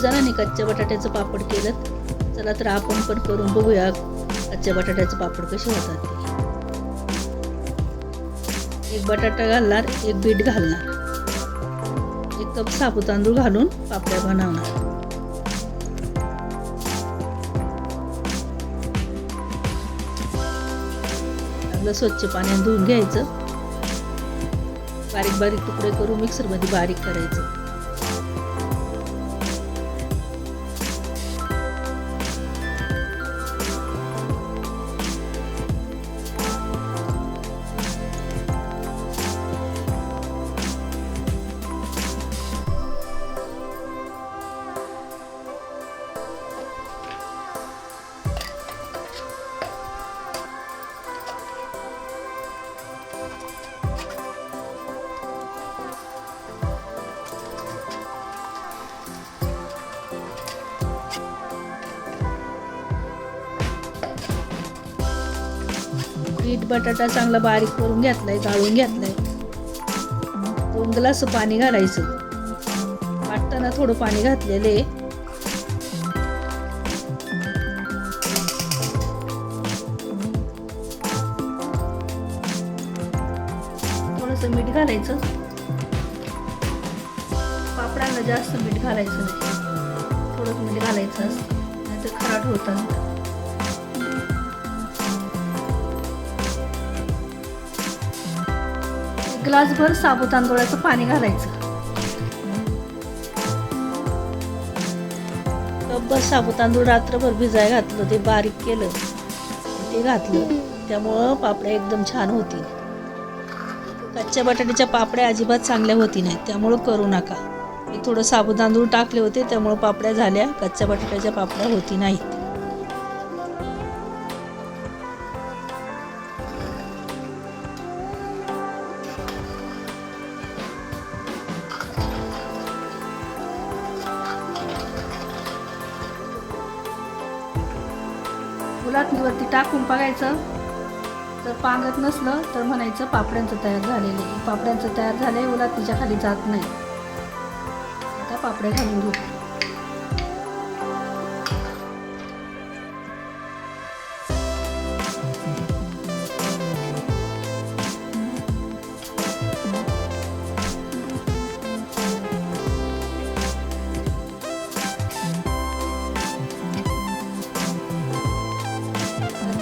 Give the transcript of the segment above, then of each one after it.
जणांनी कच्च्या बटाट्याचं पापड केलं. चला तर आपण पण करून बघूया कच्च्या बटाट्याचं पापड कसे होतात ते. एक बटाटा घालणार एक बीट घालणार. एक कप साबू तांदूळ घालून पापड्या बनवणार. आपलं स्वच्छ पाण्याने धुवून घ्यायचं. बारीक बारीक तुकडे करून मिक्सरमध्ये बारीक करायचं. बीट बटाटा चांगला बारीक करून घेतलाय गाळून घेतलाय. दोन ग्लास पाणी घालायचं. वाटताना थोडं पाणी घातलेले. थोडस मीठ घालायचं. पापडांना जास्त मीठ घालायचं नाही. थोडंच मीठ घालायचं. असतं नाहीतर खराट होतात ग्लासभर साबू तांदूळाचं पाणी घालायचं. कपभर साबू तांदूळ रात्रभर भिजाय घातलं ते बारीक केलं ते घातलं. त्यामुळं पापड्या एकदम छान होतील. कच्च्या बटाट्याच्या पापड्या अजिबात चांगल्या होती नाहीत त्यामुळं करू नका. मी थोडं साबू तांदूळ टाकले होते त्यामुळं पापड्या झाल्या. कच्च्या बटाट्याच्या पापड्या होती नाहीत. गुलाबनीवरती टाकून बघायचं. जर पांगत नसलं तर म्हणायचं पापड्यांचं तयार झालेलं आहे. पापड्यांचं तयार झालं आहे उलातनीच्या खाली जात नाही. आता पापड्या घालून घेऊ.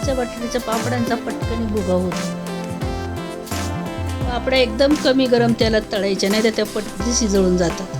कच्च्या बटाट्याच्या पापडांचा पटकन भुगा होतो. पापड्या एकदम कमी गरम तेलात तळायच्या नाही तर त्या पटकन शिजवून जातात.